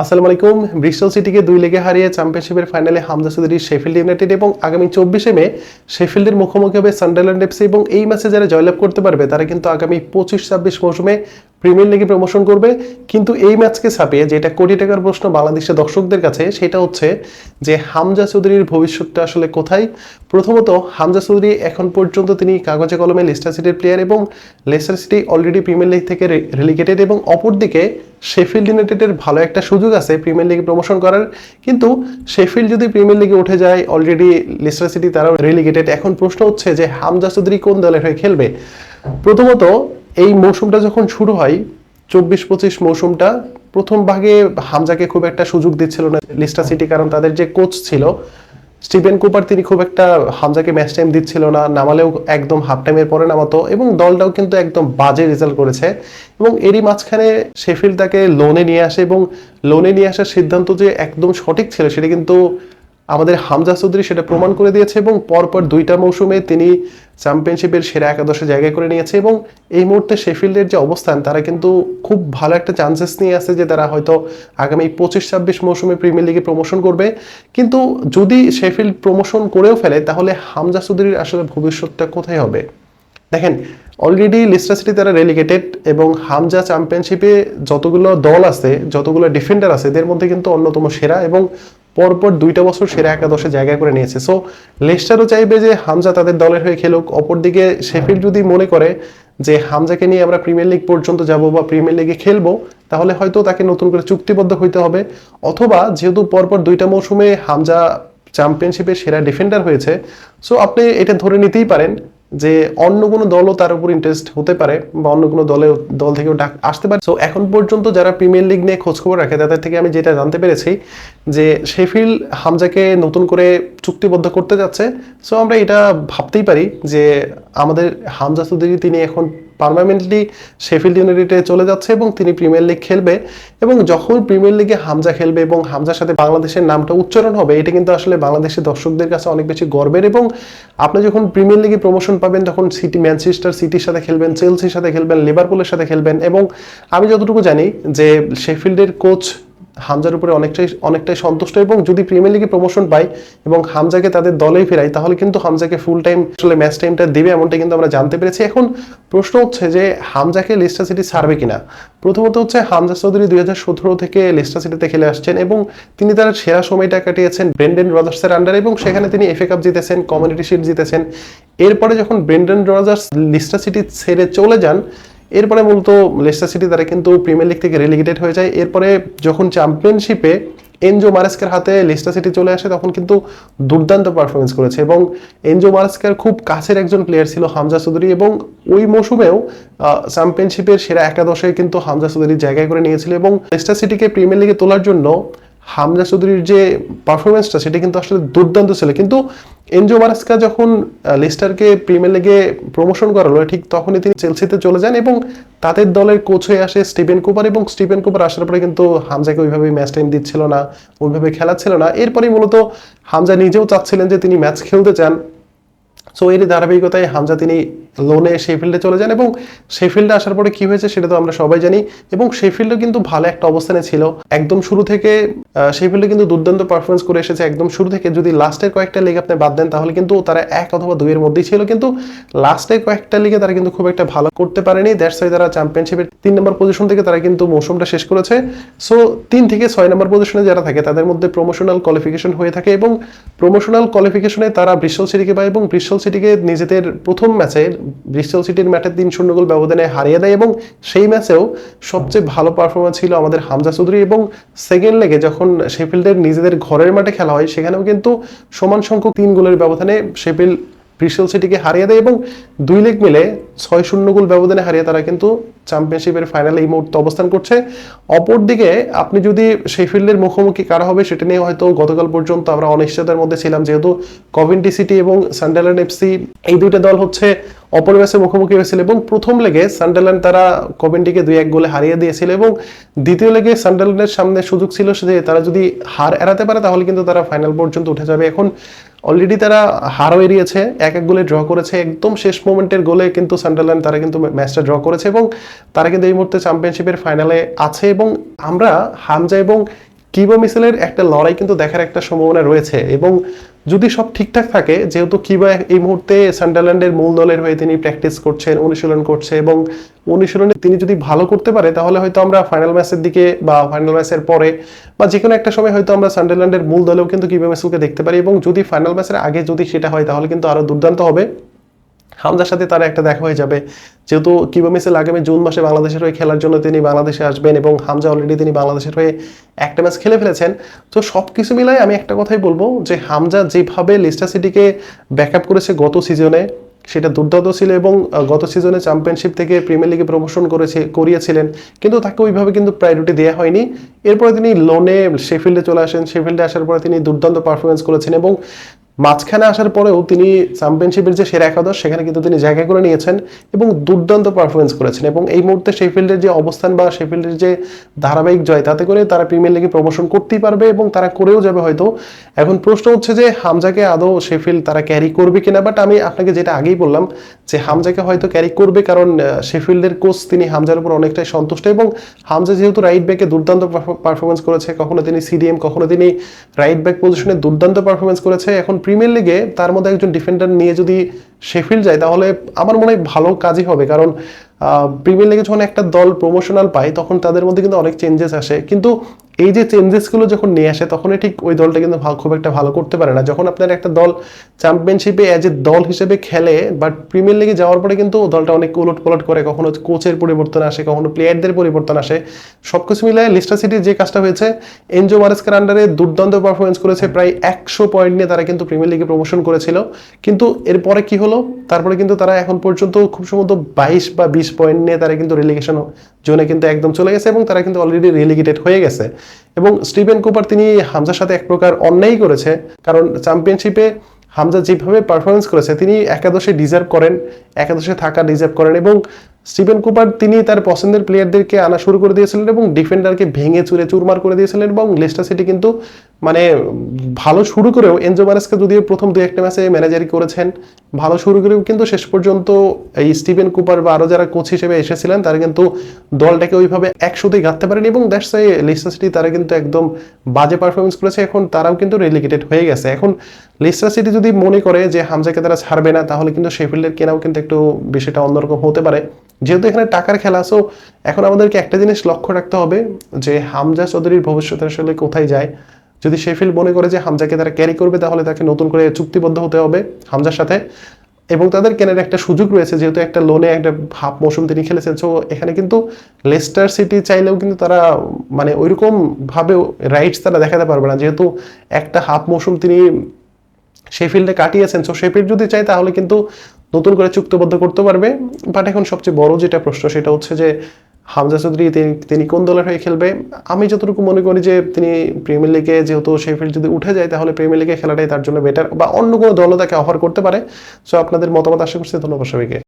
আসসালামু আলাইকুম। ব্রিস্টল সিটিকে দুই লেগে হারিয়ে চ্যাম্পিয়নশিপের ফাইনালে হামজা চৌধুরী শেফিল্ড ইউনাইটেড এবং আগামী চব্বিশে মে শেফিল্ডের মুখোমুখি হবে সানডারল্যান্ড এফসি এবং এই ম্যাচে যারা জয়লাভ করতে পারবে, তারা কিন্তু আগামী পঁচিশ ছাব্বিশ মৌসুমে প্রিমিয়ার লিগে প্রমোশন করবে। কিন্তু এই ম্যাচকে ছাপিয়ে যেটা কোটি টাকার প্রশ্ন বাংলাদেশের দর্শকদের কাছে, সেটা হচ্ছে যে হামজা চৌধুরীর ভবিষ্যৎটা আসলে কোথায়? প্রথমত, হামজা চৌধুরী এখন পর্যন্ত তিনি কাগজে কলমে লেস্টার সিটির প্লেয়ার এবং Leicester city already premier league থেকে রেলিগেটেড এবং অপরদিকে শেফিল্ড ইউনাইটেডের ভালো একটা সুযোগ আছে প্রিমিয়ার লিগে প্রমোশন করার। কিন্তু শেফিল্ড যদি প্রিমিয়ার লিগে উঠে যায় অলরেডি লিস্টার সিটি তারাও রেলিগেটেড এখন প্রশ্ন হচ্ছে যে হামজা চৌধুরী কোন দলের হয়ে খেলবে? প্রথমত, এই মৌসুমটা যখন শুরু হয়, চব্বিশ পঁচিশ মৌসুমটা, প্রথম ভাগে হামজাকে খুব একটা সুযোগ দিচ্ছিল না লিস্টার সিটি কারণ তাদের যে কোচ ছিল স্টিভেন কুপার তিনি খুব একটা হামজাকে ম্যাচ টাইম দিচ্ছিল না, নামালেও একদম হাফ টাইমের পরে নামাতো এবং দলটাও কিন্তু একদম বাজে রেজাল্ট করেছে এবং এরই মাঝখানে শেফিল তাকে লোনে নিয়ে আসে এবং লোনে নিয়ে আসার সিদ্ধান্ত যে একদম সঠিক ছিল সেটা কিন্তু আমাদের হামজা চৌধুরী সেটা প্রমাণ করে দিয়েছে এবং পরপর দুইটা মৌসুমে তিনি চ্যাম্পিয়নশিপের সেরা একাদশে জায়গা করে নিয়েছে এবং এই মুহূর্তে শেফিল্ডের যে অবস্থান, তারা কিন্তু খুব ভালো একটা চান্সেস নিয়ে আছে যে তারা হয়তো আগামী পঁচিশ, ছাব্বিশ মৌসুমে প্রিমিয়ার লিগে প্রমোশন করবে। কিন্তু যদি শেফিল্ড প্রমোশন করেও ফেলে, তাহলে হামজা চৌধুরীর আসলে ভবিষ্যৎটা কোথায় হবে? দেখেন অলরেডি লিস্টার সিটি তারা রেলিগেটেড এবং হামজা চ্যাম্পিয়নশিপে যতগুলো দল আছে, যতগুলো ডিফেন্ডার আছে, এদের মধ্যে কিন্তু অন্যতম সেরা এবং পরপর দুইটা বছর সেরা একাদশে জায়গা করে নিয়েছে। সো লেস্টারও চাইবে যে হামজা তাদের দলের হয়ে খেলুক। অপরদিকে শেফিল্ড যদি মনে করে যে হামজাকে নিয়ে আমরা প্রিমিয়ার লিগ পর্যন্ত যাব বা প্রিমিয়ার লিগে খেলব, তাহলে হয়তো তাকে নতুন করে চুক্তিবদ্ধ হইতে হবে। অথবা যেহেতু পরপর দুইটা মৌসুমে হামজা চ্যাম্পিয়নশিপের সেরা ডিফেন্ডার হয়েছে সো আপনি এটা ধরে নিতেই পারেন যে অন্য কোনো দলও তার উপর ইন্টারেস্ট হতে পারে বা অন্য কোনো দলে দল থেকেও ডাক আসতে পারে। সো এখন পর্যন্ত যারা প্রিমিয়ার লিগ নিয়ে খোঁজখবর রাখে, তাদের থেকে আমি যেটা জানতে পেরেছি যে শেফিল হামজাকে নতুন করে চুক্তিবদ্ধ করতে যাচ্ছে। সো আমরা এটা ভাবতেই পারি যে আমাদের হামজা চৌধুরী, তিনি এখন পারমানেন্টলি শেফিল্ড ইউনাইটেডে চলে যাচ্ছে এবং তিনি প্রিমিয়ার লিগ খেলবে এবং যখন প্রিমিয়ার লিগে হামজা খেলবে এবং হামজার সাথে বাংলাদেশের নামটা উচ্চারণ হবে, এটা কিন্তু আসলে বাংলাদেশের দর্শকদের কাছে অনেক বেশি গর্বের এবং আপনি যখন প্রিমিয়ার লিগে প্রমোশন পাবেন, তখন সিটি, ম্যানচেস্টার সিটির সাথে খেলবেন, চেলসির সাথে খেলবেন, লিভারপুলের সাথে খেলবেন এবং আমি যতটুকু জানি যে শেফিল্ডের কোচ হামজার উপরে অনেকটাই অনেকটাই সন্তুষ্ট এবং যদি প্রিমিয়ার লিগে প্রমোশন পাই এবং হামজাকে তাদের দলেই ফেরাই, তাহলে কিন্তু হামজাকে ফুল টাইম আসলে ম্যাচ টাইমটা দেবে এমনটা কিন্তু আমরা জানতে পেরেছি। এখন প্রশ্ন হচ্ছে যে হামজাকে লিস্টার সিটি ছাড়বে কিনা? প্রথমত হচ্ছে হামজা চৌধুরী দুই হাজার সতেরো থেকে লিস্টার সিটিতে খেলে আসছেন এবং তিনি তার সেরা সময়টা কাটিয়েছেন ব্রেন্ডেন রজার্সের আন্ডারে এবং সেখানে তিনি এফএ কাপ জিতেছেন কমিউনিটি শিল্ড জিতেছেন। এরপরে যখন ব্রেন্ডেন রজার্স লিস্টার সিটি ছেড়ে চলে যান এরপরে মূলত লেস্টার সিটি তারা কিন্তু প্রিমিয়ার লিগ থেকে রেলিগেটেড হয়ে যায়। এরপরে যখন চ্যাম্পিয়নশিপে এনজো মারেস্কের হাতে লেস্টার সিটি চলে আসে, তখন কিন্তু দুর্দান্ত পারফরমেন্স করেছে এবং এনজো মারেস্কের খুব কাছের একজন প্লেয়ার ছিল হামজা চৌধুরী এবং ওই মৌসুমেও চ্যাম্পিয়নশিপের সেরা একাদশে কিন্তু হামজা চৌধুরী জায়গায় করে নিয়েছিল এবং লেস্টার সিটিকে প্রিমিয়ার লিগে তোলার জন্য হামজা চৌধুরীর যে পারফরমেন্সটা সেটা কিন্তু আসলে দুর্দান্ত ছিল। কিন্তু এনজো মারাস্কা যখন লিস্টারকে প্রিমিয়ার লিগে প্রমোশন করালো, ঠিক তখনই তিনি চেলসিতে চলে যান এবং তাদের দলের কোচ হয়ে আসে স্টিভেন কুপার এবং স্টিভেন কুপার আসার পরে কিন্তু হামজাকে ওইভাবে ম্যাচ টাইম দিচ্ছিল না, ওইভাবে খেলাচ্ছিল না। এরপরেই মূলত হামজা নিজেও চাচ্ছিলেন যে তিনি ম্যাচ খেলতে চান। সো এর ধারাবাহিকতায় হামজা তিনি লোনে শেফিল্ডে চলে যান এবং শেফিল্ডে আসার পরে কি হয়েছে সেটা তো আমরা সবাই জানি এবং শেফিল্ডও কিন্তু ভালো একটা অবস্থানে ছিল। একদম শুরু থেকে শেফিল্ডে কিন্তু দুর্দান্ত পারফরমেন্স করে এসেছে। একদম শুরু থেকে যদি লাস্টের কয়েকটা লিগ আপনি বাদ দেন, তাহলে কিন্তু তারা এক অথবা দুইয়ের মধ্যেই ছিল। কিন্তু লাস্টের কয়েকটা লিগে তারা কিন্তু খুব একটা ভালো করতে পারেনি। দ্যাটস ওয়াই তারা চ্যাম্পিয়নশিপের তিন নম্বর পজিশন থেকে তারা কিন্তু মৌসুমটা শেষ করেছে। সো তিন থেকে ছয় নম্বর পজিশনে যারা থাকে, তাদের মধ্যে প্রমোশনাল কোয়ালিফিকেশন হয়ে থাকে এবং প্রমোশনাল কোয়ালিফিকেশনে তারা ব্রিস্টল সিটিকে পায় এবং ব্রিস্টল সিটিকে নিজেদের প্রথম ম্যাচে ব্রিস্টল সিটির ম্যাচে তিন শূন্য গোল ব্যবধানে হারিয়ে দেয় এবং সেই ম্যাচেও সবচেয়ে ভালো পারফরমেন্স ছিল আমাদের হামজা চৌধুরী এবং সেকেন্ড লেগে যখন শেফিল্ডের নিজেদের ঘরের মাঠে খেলা হয়, সেখানেও কিন্তু সমান সংখ্যক তিন গোলের ব্যবধানে শেফিল্ড ব্রিস্টল সিটিকে হারিয়ে দেয় এবং দুই লেগ মিলে ছয় শূন্য গোল ব্যবধানে হারিয়ে তারা কিন্তু চ্যাম্পিয়নশিপের ফাইনালে এই মুহূর্তে অবস্থান করছে। অপরদিকে আপনি যদি সেই ফিল্ডের মুখোমুখি কারা হবে সেটা নিয়ে হয়তো গতকাল পর্যন্ত আমরা অনিশ্চয়তার মধ্যে ছিলাম, যেহেতু কভিন্টি সিটি এবং সান্ডারল্যান্ড এফসি এই দুইটা দল হচ্ছে অপর ম্যাচে মুখোমুখি হয়েছিল এবং প্রথম লেগে সানডারল্যান্ড তারা কভেন্টিকে দুই এক গোলে হারিয়ে দিয়েছিল এবং দ্বিতীয় লেগে সানডারল্যান্ডের সামনে সুযোগ ছিল যে তারা যদি হার এড়াতে পারে তাহলে কিন্তু তারা ফাইনাল পর্যন্ত উঠে যাবে। এখন অলরেডি তারা হারও এড়িয়েছে, এক এক গোলে ড্র করেছে, একদম শেষ মোমেন্টের গোলে কিন্তু সান্ডারল্যান্ড তারা কিন্তু ম্যাচটা ড্র করেছে এবং তারা কিন্তু এই মুহূর্তে চ্যাম্পিয়নশিপের ফাইনালে আছে এবং আমরা হামজা এবং কিবা মিসেলের একটা লড়াই কিন্তু দেখার একটা সম্ভাবনা রয়েছে এবং যদি সব ঠিকঠাক থাকে, যেহেতু কিবা এই মুহূর্তে সান্ডারল্যান্ডের মূল দলের হয়ে তিনি প্র্যাকটিস করছেন, অনুশীলন করছে এবং অনুশীলনে তিনি যদি ভালো করতে পারে, তাহলে হয়তো আমরা ফাইনাল ম্যাচের দিকে বা ফাইনাল ম্যাচের পরে বা যে কোনো একটা সময় হয়তো আমরা সান্ডারল্যান্ডের মূল দলেও কিন্তু কিবা মিসেলকে দেখতে পারি এবং যদি ফাইনাল ম্যাচের আগে যদি সেটা হয়, তাহলে কিন্তু আরও দুর্দান্ত হবে। হামজার সাথে তার একটা দেখা হয়ে যাবে। যেহেতু কিবা মিসেল আগামী জুন মাসে বাংলাদেশের হয়ে খেলার জন্য তিনি বাংলাদেশে আসবেন এবং হামজা অলরেডি তিনি বাংলাদেশের হয়ে একটা ম্যাচ খেলে ফেলেছেন। তো সব কিছু মিলাই আমি একটা কথাই বলব যে হামজা যেভাবে লিস্টার সিটিকে ব্যাকআপ করেছে গত সিজনে সেটা দুর্দান্ত ছিল এবং গত সিজনে চ্যাম্পিয়নশিপ থেকে প্রিমিয়ার লিগে প্রমোশন করেছে, করিয়েছিলেন। কিন্তু তাকে ওইভাবে কিন্তু প্রায়োরিটি দেওয়া হয়নি। এরপরে তিনি লোনে শেফিল্ডে চলে আসেন। শেফিল্ডে আসার পরে তিনি দুর্দান্ত পারফরমেন্স করেছেন এবং মাঝখানে আসার পরেও তিনি চ্যাম্পিয়নশিপের যে সেরা একাদশ, সেখানে কিন্তু তিনি জায়গা করে নিয়েছেন এবং দুর্দান্ত পারফরমেন্স করেছেন এবং এই মুহূর্তে শেফিল্ডের যে অবস্থান বা শেফিল্ডের যে ধারাবাহিক জয়, তাতে করে তারা প্রিমিয়ার লিগে প্রমোশন করতেই পারবে এবং তারা করেও যাবে হয়তো। এখন প্রশ্ন হচ্ছে যে হামজাকে আদৌ শেফিল্ড তারা ক্যারি করবে কিনা? বাট আমি আপনাকে যেটা আগেই বললাম যে হামজাকে হয়তো ক্যারি করবে কারণ শেফিল্ডের কোচ তিনি হামজার উপর অনেকটাই সন্তুষ্ট এবং হামজা যেহেতু রাইট ব্যাকে দুর্দান্ত পারফরমেন্স করেছে, কখনো তিনি সিডিএম কখনো তিনি রাইট ব্যাক পজিশনে দুর্দান্ত পারফরমেন্স করেছে। এখন প্রিমিয়ার লিগে তার মধ্যে একজন ডিফেন্ডার নিয়ে যদি শেফিল যায়, তাহলে আমার মনে হয় ভালো কাজই হবে। কারণ প্রিমিয়ার লিগে যখন একটা দল প্রমোশনাল পায়, তখন তাদের মধ্যে কিন্তু অনেক চেঞ্জেস আসে। কিন্তু এই যে চেঞ্জেসগুলো যখন নিয়ে আসে, তখনই ঠিক ওই দলটা কিন্তু খুব একটা ভালো করতে পারে না। যখন আপনার একটা দল চ্যাম্পিয়নশিপে অ্যাজ এ দল হিসেবে খেলে বাট প্রিমিয়ার লিগে যাওয়ার পরে কিন্তু দলটা অনেক উলট পালট করে, কখনো কোচের পরিবর্তন আসে, কখনো প্লেয়ারদের পরিবর্তন আসে। সবকিছু মিলায় লিস্টার সিটির যে কাজটা হয়েছে এনজো মারেস্কার আন্ডারে দুর্দান্ত পারফরমেন্স করেছে, প্রায় একশো পয়েন্ট নিয়ে তারা কিন্তু প্রিমিয়ার লিগে প্রমোশন করেছিল। কিন্তু এরপরে কি হলো? তারপরে কিন্তু তারা এখন পর্যন্ত খুব সম্ভবত বাইশ বা বিশ পয়েন্ট নিয়ে তারা কিন্তু রিলিগেশন জোনে কিন্তু একদম চলে গেছে এবং তারা কিন্তু অলরেডি রিলিগেটেড হয়ে গেছে। এবং স্টিভেন কুপার তিনি হামজার সাথে এক প্রকার অন্যায় করেছে, কারণ চ্যাম্পিয়নশিপে হামজা যেভাবে পারফরমেন্স করেছে, তিনি একাদশে ডিজার্ভ করেন, একাদশে থাকা ডিজার্ভ করেন এবং স্টিভেন কুপার, তিনি তার পছন্দের প্লেয়ারদেরকে আনা শুরু করে দিয়েছিলেন এবং ডিফেন্ডারকে ভেঙে চুরে চুরমার করে দিয়েছিলেন এবং লেস্টার সিটি কিন্তু মানে ভালো শুরু করেও, এনজো মারেসকে যদিও প্রথম দু একটা ম্যাচে ম্যানেজারি করেছেন, ভালো শুরু করেও কিন্তু শেষ পর্যন্ত এই স্টিভেন কুপার বা আরও যারা কোচ হিসেবে এসেছিলেন, তারা কিন্তু দলটাকে ওইভাবে একসাথেই গাঁথতে পারেনি এবং দ্যাটস ওয়াই লেস্টার সিটি তারা কিন্তু একদম বাজে পারফরমেন্স করেছে, এখন তারাও কিন্তু রেলিগেটেড হয়ে গেছে। এখন লেস্টার সিটি যদি মনে করে যে হামজাকে তারা ছাড়বে না, তাহলে কিন্তু শেফিল্ডের কেনাও কিন্তু একটু বিষয়টা অন্যরকম হতে পারে। যেহেতু এখানে টাকার খেলা সো এখন আমাদেরকে একটা জিনিস লক্ষ্য রাখতে হবে যে হামজা চৌধুরীর ভবিষ্যৎ আসলে কোথায় যায়। যদি শেফিল্ড মনে করে যে হামজাকে তারা ক্যারি করবে, তাহলে তাকে নতুন করে চুক্তিবদ্ধ হতে হবে হামজার সাথে। এবং তাদের কেনার একটা সুযোগ রয়েছে, যেহেতু একটা লোনে একটা হাফ মৌসুম তিনি খেলেছেন সো এখানে কিন্তু লেস্টার সিটি চাইলেও কিন্তু তারা মানে ওইরকম ভাবে রাইটস তারা দেখাতে পারবে না। যেহেতু একটা হাফ মৌসুম তিনি সেই ফিল্ডে কাটিয়েছেন সো শেফিল্ড যদি চায় তাহলে কিন্তু নতুন করে চুক্তিবদ্ধ করতে পারবে বাট এখন সবচেয়ে বড় যেটা প্রশ্ন সেটা হচ্ছে যে হামজা চৌধুরী তিনি কোন দলের হয়ে খেলবে? আমি যতটুকু মনে করি যে তিনি প্রিমিয়ার লিগে যেহেতু শেফিল্ড যদি উঠে যায়, তাহলে প্রিমিয়ার লিগে খেলাটাই তার জন্য বেটার বা অন্য কোনো দলও তাকে অফার করতে পারে। সো আপনাদের মতামত আশা করছি, ধন্যবাদ সবাইকে।